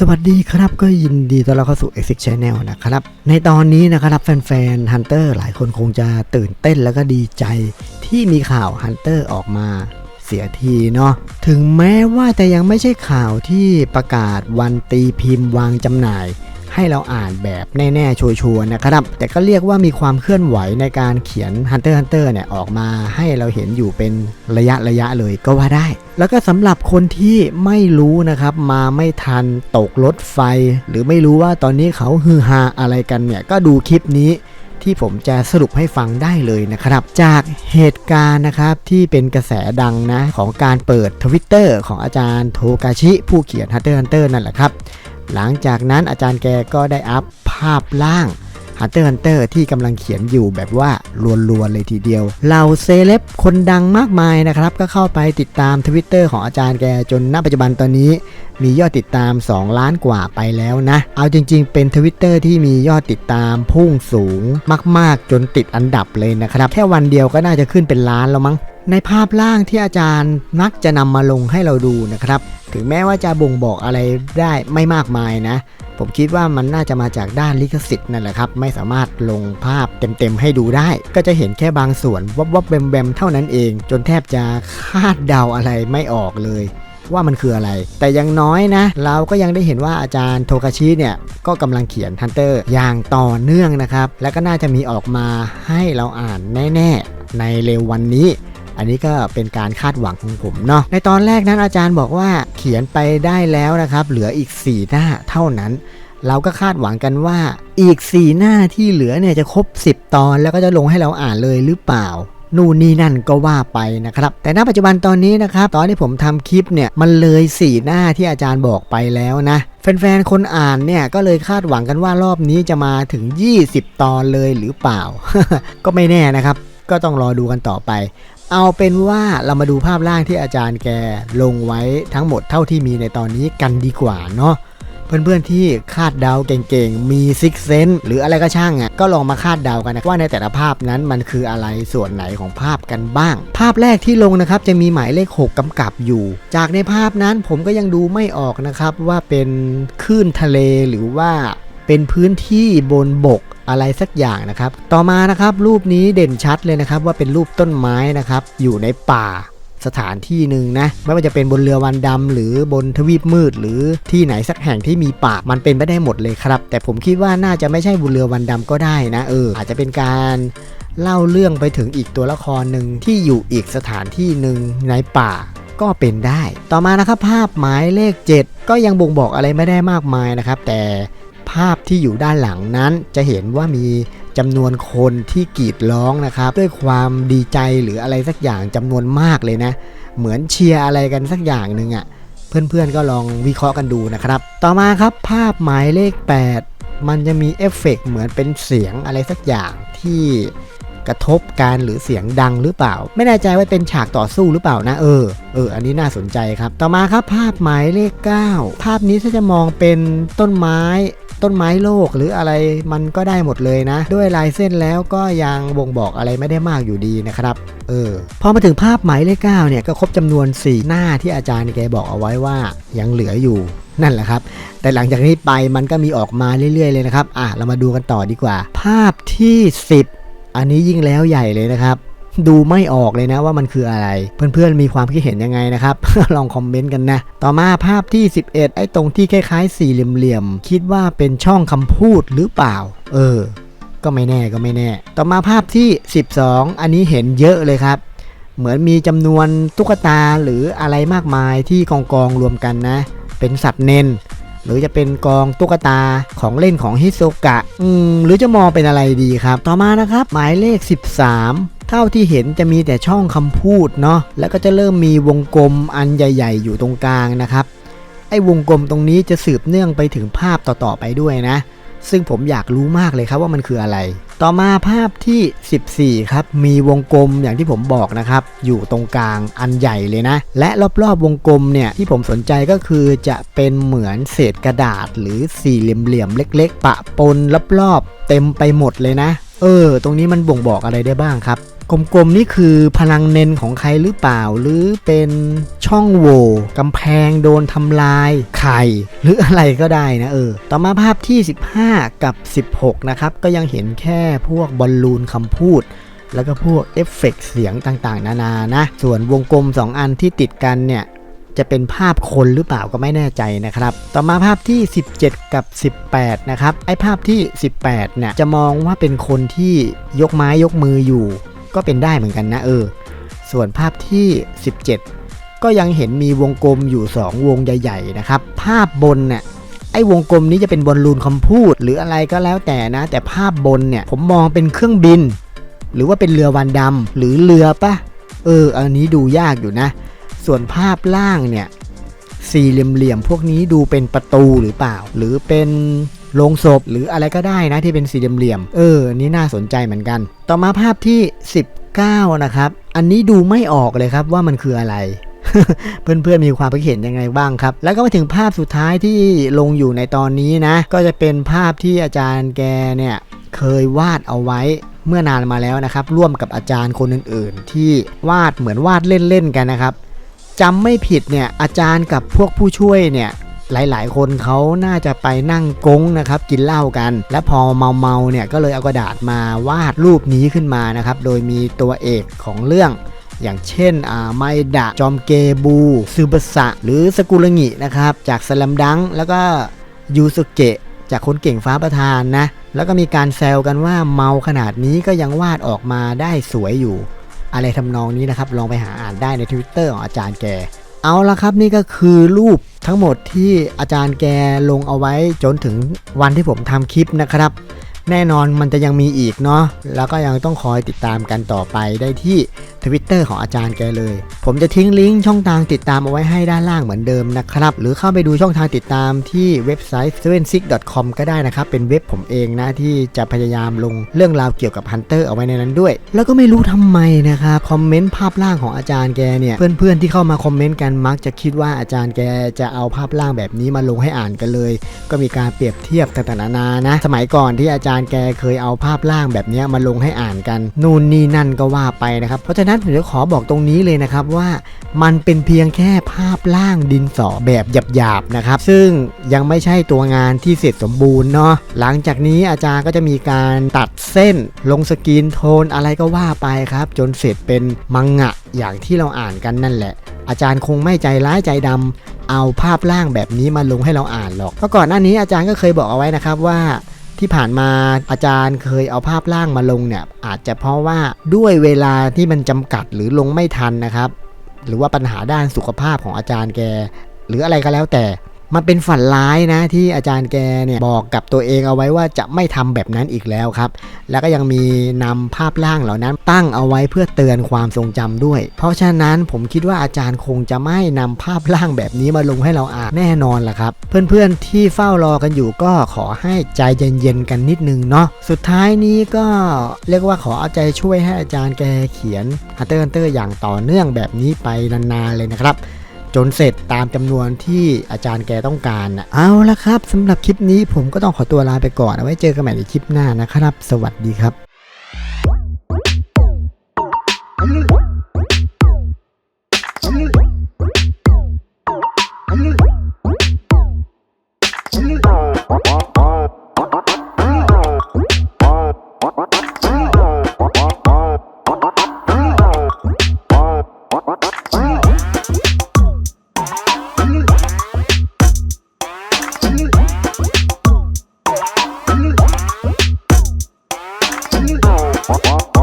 สวัสดีครับก็ยินดีต้อนรับเข้าสู่ Exit Channel นะครับ ในตอนนี้นะครับแฟนๆ Hunter หลายคนคงจะตื่นเต้นแล้วก็ดีใจที่มีข่าว Hunter ออกมาเสียทีเนาะถึงแม้ว่าจะยังไม่ใช่ข่าวที่ประกาศวันตีพิมพ์วางจำหน่าย ให้เราอ่านแบบแน่ ๆ ชัวร์ๆนะครับ แต่ก็เรียกว่ามีความเคลื่อนไหวในการเขียน Hunter Hunter เนี่ยออกมาให้เราเห็นอยู่เป็นระยะระยะๆเลยก็ว่าได้ แล้วก็สำหรับคนที่ไม่รู้นะครับ มาไม่ทันตกรถไฟ หรือไม่รู้ว่าตอนนี้เขาฮือฮาอะไรกันเนี่ยก็ดูคลิปนี้ที่ผมจะสรุปให้ฟังได้เลยนะครับ จากเหตุการณ์นะครับที่เป็นกระแสดังนะ ของการเปิดทวิตเตอร์ของอาจารย์โทกาชิ ผู้เขียน Hunter Hunter นั่นแหละครับ หลังจากนั้นอาจารย์แกก็ได้อัพภาพล่าง Hunter x Hunter ที่กำลังเขียนอยู่แบบว่าลวนๆเลยทีเดียวเหล่าเซเลบคนดังมากมายนะครับ ก็เข้าไปติดตามทวิตเตอร์ของอาจารย์แกจนณปัจจุบันตอนนี้ มียอดติดตาม 2 ล้านกว่าไปแล้วนะ เอาจริงๆ เป็นทวิตเตอร์ที่มียอดติดตามพุ่งสูงมากๆ จนติดอันดับเลยนะครับ แค่วันเดียวก็น่าจะขึ้นเป็นล้านแล้วมั้งในภาพล่างที่อาจารย์มักจะนำมาลงให้เราดูนะครับ ถึงแม้ว่าจะบ่งบอกอะไรได้ไม่มากมายนะ ผมคิดว่ามันน่าจะมาจากด้านลิขสิทธิ์นั่นแหละครับ ไม่สามารถลงภาพเต็มๆให้ดูได้ ก็จะเห็นแค่บางส่วนวับวับๆแบมแบมๆเท่านั้นเอง จนแทบจะคาดเดาอะไรไม่ออกเลยว่ามันคืออะไร แต่ยังน้อยนะ เราก็ยังได้เห็นว่าอาจารย์โทกาชิเนี่ย ก็กำลังเขียนฮันเตอร์อย่างต่อเนื่องนะครับ และก็น่าจะมีออกมาให้เราอ่านแน่ ๆ ในเร็ววันนี้ อันนี้ก็เป็นการคาดหวังของผมเนาะในตอนแรกนั้นอาจารย์บอกว่าเขียนไปได้แล้วนะครับ เหลืออีก 4 หน้าเท่านั้น เราก็คาดหวังกันว่าอีก 4 หน้าที่เหลือเนี่ยจะครบ 10 ตอน แล้วก็จะลงให้เราอ่านเลยหรือเปล่านู่นนี่นั่นก็ว่าไปนะครับ แต่ณปัจจุบันตอนนี้นะครับ ตอนที่ผมทำคลิปเนี่ย มันเลย4หน้าที่อาจารย์บอกไปแล้วนะ แฟนๆ คนอ่านเนี่ย ก็เลยคาดหวังกันว่ารอบนี้จะมาถึง 20 ตอนเลยหรือเปล่า ก็ไม่แน่นะครับ ก็ต้องรอดูกันต่อไป เอาเป็นว่าเรามาดูภาพล่างที่อาจารย์แกลงไว้ทั้งหมดเท่าที่มีในตอนนี้กันดีกว่าเนาะเพื่อนๆที่คาดเดาเก่งๆ มีซิกเซนหรืออะไรก็ช่างอะก็ลองมาคาดเดากันนะว่าในแต่ละภาพนั้นมันคืออะไรส่วนไหนของภาพกันบ้าง ภาพแรกที่ลงนะครับจะมีหมายเลข 6กำกับอยู่ จากในภาพนั้นผมก็ยังดูไม่ออกนะครับว่าเป็นคลื่นทะเลหรือว่า เป็นพื้นที่บนบกอะไรสักอย่างนะครับ ต่อมานะครับรูปนี้เด่นชัดเลยนะครับ ว่าเป็นรูปต้นไม้นะครับ อยู่ในป่าสถานที่หนึ่งนะไม่ว่าจะเป็นบนเรือวันดำหรือบนทวีปมืด หรือที่ไหนสักแห่งที่มีป่ามันเป็นไปได้หมดเลยครับ แต่ผมคิดว่าน่าจะไม่ใช่บนเรือวันดำก็ได้นะเออ อาจจะเป็นการเล่าเรื่องไปถึงอีกตัวละครหนึ่งที่อยู่อีกสถานที่หนึ่งในป่าก็เป็นได้ ต่อมานะครับภาพหมายเลข 7 ก็ยังบ่งบอกอะไรไม่ได้มากมายนะครับ แต่าพที่อยู่ด้านหลังนั้น จะเห็นว่ามีจำนวนคนที่กรีดร้องนะครับ ด้วยความดีใจหรืออะไรสักอย่างจำนวนมากเลยนะ เหมือนเชียร์อะไรกันสักอย่างหนึ่งอะ่ะเพื่อนๆก็ลองวิเคราะห์กันดูนะครับ ต่อมาครับภาพหมายเลข 8 มันจะมีเอฟเฟกต์เหมือนเป็นเสียงอะไรสักอย่างที่กระทบกันหรือเสียงดังหรือเปล่า ไม่แน่ใจว่าเป็นฉากต่อสู้หรือเปล่านะเออเอออันนี้น่าสนใจครับ ต่อมาครับภาพหมายเลข 9 ภาพนี้ถ้าจะมองเป็นต้นไม้ ต้นไม้โลกหรืออะไรมันก็ได้หมดเลยนะ ด้วยลายเส้นแล้วก็ยังบ่งบอกอะไรไม่ได้มากอยู่ดีนะครับเออพอมาถึงภาพหมายเลข9เนี่ยก็ครบจำนวน 4 หน้าที่อาจารย์แกบอกเอาไว้ว่ายังเหลืออยู่นั่นแหละครับ แต่หลังจากนี้ไปมันก็มีออกมาเรื่อย ๆ เลยนะครับ อะ เรามาดูกันต่อดีกว่า ภาพที่ 10 อันนี้ยิ่งแล้วใหญ่เลยนะครับ ดูไม่ออกเลยนะว่ามันคืออะไร เพื่อนๆมีความคิดเห็นยังไงนะครับ ลองคอมเมนต์กันนะ ต่อมาภาพที่ 11 ไอ้ตรงที่คล้ายๆ สี่เหลี่ยมๆคิดว่าเป็นช่องคำพูดหรือเปล่า เออ ก็ไม่แน่ก็ไม่แน่ ต่อมาภาพที่ 12 อันนี้เห็นเยอะเลยครับเหมือนมีจำนวนตุ๊กตาหรืออะไรมากมายที่กองกองๆรวมกันนะ เป็นสัตว์เนนหรือจะเป็นกองตุ๊กตาของเล่นของฮิโซกะ อืมหรือจะมองเป็นอะไรดีครับ ต่อมานะครับ หมายเลข 13 เท่าที่เห็นจะมีแต่ช่องคำพูดเนาะแล้วก็จะเริ่มมีวงกลมอันใหญ่ ๆ อยู่ตรงกลางนะครับไอ้วงกลมตรงนี้จะสืบเนื่องไปถึงภาพต่อๆไปด้วยนะ ซึ่งผมอยากรู้มากเลยครับว่ามันคืออะไร ต่อมาภาพที่ 14 ครับมีวงกลมอย่างที่ผมบอกนะครับ อยู่ตรงกลางอันใหญ่เลยนะ และรอบๆวงกลมเนี่ยที่ผมสนใจก็คือจะเป็นเหมือนเศษกระดาษ หรือสี่เหลี่ยมๆเล็ก ๆ ปะปนรอบๆเต็มไปหมดเลยนะ เออ ตรงนี้มันบ่งบอกอะไรได้บ้างครับ กลมๆนี่คือพลังเน้นของใครหรือเปล่า หรือเป็นช่องโหว่กำแพงโดนทำลายไข่หรืออะไรก็ได้นะเออ ต่อมาภาพที่ 15 กับ 16 นะครับ ก็ยังเห็นแค่พวกบอลลูนคำพูดแล้วก็พวกเอฟเฟกต์เสียงต่างๆ นานานะ ส่วนวงกลม 2 อันที่ติดกันเนี่ย จะเป็นภาพคนหรือเปล่าก็ไม่แน่ใจนะครับ ต่อมาภาพที่ 17 กับ 18 นะครับ ไอ้ภาพที่ 18 เนี่ย จะมองว่าเป็นคนที่ยกไม้ยกมืออยู่ ก็เป็นได้เหมือนกันนะเออ ส่วนภาพที่ 17 ก็ยังเห็นมีวงกลมอยู่ 2 วงใหญ่ๆนะครับ ภาพบนเนี่ยไอ้วงกลมนี้จะเป็นบอลลูนคำพูด หรืออะไรก็แล้วแต่นะ แต่ภาพบนเนี่ยผมมองเป็นเครื่องบิน หรือว่าเป็นเรือวันดำหรือเรือปะเออ อันนี้ดูยากอยู่นะ ส่วนภาพล่างเนี่ยสี่เหลี่ยมๆพวกนี้ดูเป็นประตูหรือเปล่า หรือเป็น โลงศพหรืออะไรก็ได้นะที่เป็นสี่เหลี่ยมๆเอออันนี้น่าสนใจเหมือนกัน ต่อมาภาพที่ 19 นะครับ อันนี้ดูไม่ออกเลยครับว่ามันคืออะไรเพื่อนๆมีความคิดเห็นยังไงบ้างครับ แล้วก็มาถึงภาพสุดท้ายที่ลงอยู่ในตอนนี้นะ ก็จะเป็นภาพที่อาจารย์แกเนี่ยเคยวาดเอาไว้เมื่อนานมาแล้วนะครับ ร่วมกับอาจารย์คนอื่นๆ ที่วาดเหมือนวาดเล่นๆกันนะครับจำไม่ผิดเนี่ยอาจารย์กับพวกผู้ช่วยเนี่ย หลายๆ คนเขาน่าจะไปนั่งกงนะครับกินเหล้ากัน และพอเมาๆเนี่ยก็เลยเอากระดาษมาวาดรูปนี้ขึ้นมานะครับโดยมีตัวเอกของเรื่องอย่างเช่นไมดะ จอมเกบู ซูบะสะ หรือสกุลงินะครับ จากสลัมดัง แล้วก็ยูสุเกะ จากคนเก่งฟ้าประธานนะ แล้วก็มีการแซวกันว่าเมาขนาดนี้ก็ยังวาดออกมาได้สวยอยู่ อะไรทำนองนี้นะครับ ลองไปหาอ่านได้ใน Twitter ของอาจารย์แก เอาละครับนี่ก็คือรูปทั้งหมดที่อาจารย์แกลงเอาไว้จนถึงวันที่ผมทำคลิปนะครับ แน่นอนมันจะยังมีอีกเนาะแล้วก็ยังต้องคอยติดตามกันต่อไปได้ที่ Twitter ของอาจารย์แกเลย ผมจะทิ้งลิงก์ช่องทางติดตามเอาไว้ให้ด้านล่างเหมือนเดิมนะครับ หรือเข้าไปดูช่องทางติดตามที่เว็บไซต์ s e v e n s i c o m ก็ได้นะครับ เป็นเว็บผมเองนะที่จะพยายามลงเรื่องราวเกี่ยวกับ Hunter เอาไว้ในนั้นด้วย แล้วก็ไม่รู้ทำไมนะครับคอมเมนต์ภาพล่างของอาจารย์แกเนี่ยเพื่อนๆที่เข้ามาคอมเมนต์กันมักจะคิดว่าอาจารย์แกจะเอาภาพล่างแบบนี้มาลงให้อ่านกันเลย ก็มีการเปรียบเทียบต่างๆนานานะสมัยก่อนที่อาจารย์การแกเคยเอาภาพล่างแบบนี้มาลงให้อ่านกัน นู่นนี่นั่นก็ว่าไปนะครับ เพราะฉะนั้นผมจะขอบอกตรงนี้เลยนะครับว่ามันเป็นเพียงแค่ภาพล่างดินสอแบบหยาบๆนะครับ ซึ่งยังไม่ใช่ตัวงานที่เสร็จสมบูรณ์เนาะหลังจากนี้อาจารย์ก็จะมีการตัดเส้น ลงสกรีนโทนอะไรก็ว่าไปครับ จนเสร็จเป็นมังงะอย่างที่เราอ่านกันนั่นแหละ อาจารย์คงไม่ใจร้ายใจดำเอาภาพล่างแบบนี้มาลงให้เราอ่านหรอกเพราะก่อนหน้านี้อาจารย์ก็เคยบอกเอาไว้นะครับว่า ที่ผ่านมาอาจารย์เคยเอาภาพล่างมาลงเนี่ยอาจจะเพราะว่าด้วยเวลาที่มันจำกัดหรือลงไม่ทันนะครับ หรือว่าปัญหาด้านสุขภาพของอาจารย์แก หรืออะไรก็แล้วแต่ มันเป็นฝันร้ายนะที่อาจารย์แกเนี่ยบอกกับตัวเองเอาไว้ว่าจะไม่ทำแบบนั้นอีกแล้วครับ แล้วก็ยังมีนำภาพล่างเหล่านั้นตั้งเอาไว้เพื่อเตือนความทรงจำด้วย เพราะฉะนั้นผมคิดว่าอาจารย์คงจะไม่นำภาพล่างแบบนี้มาลงให้เราอ่านแน่นอนล่ะครับ เพื่อนๆที่เฝ้ารอกันอยู่ก็ขอให้ใจเย็นๆกันนิดนึงเนาะสุดท้ายนี้ก็เรียกว่าขอเอาใจช่วยให้อาจารย์แกเขียน Hunter x Hunter อย่างต่อเนื่องแบบนี้ไปนานๆเลยนะครับ จนเสร็จตามจำนวนที่อาจารย์แกต้องการนะเอาละครับสำหรับคลิปนี้ผมก็ต้องขอตัวลาไปก่อนเอาไว้เจอกันใหม่ในคลิปหน้านะครับ สวัสดีครับ Bye.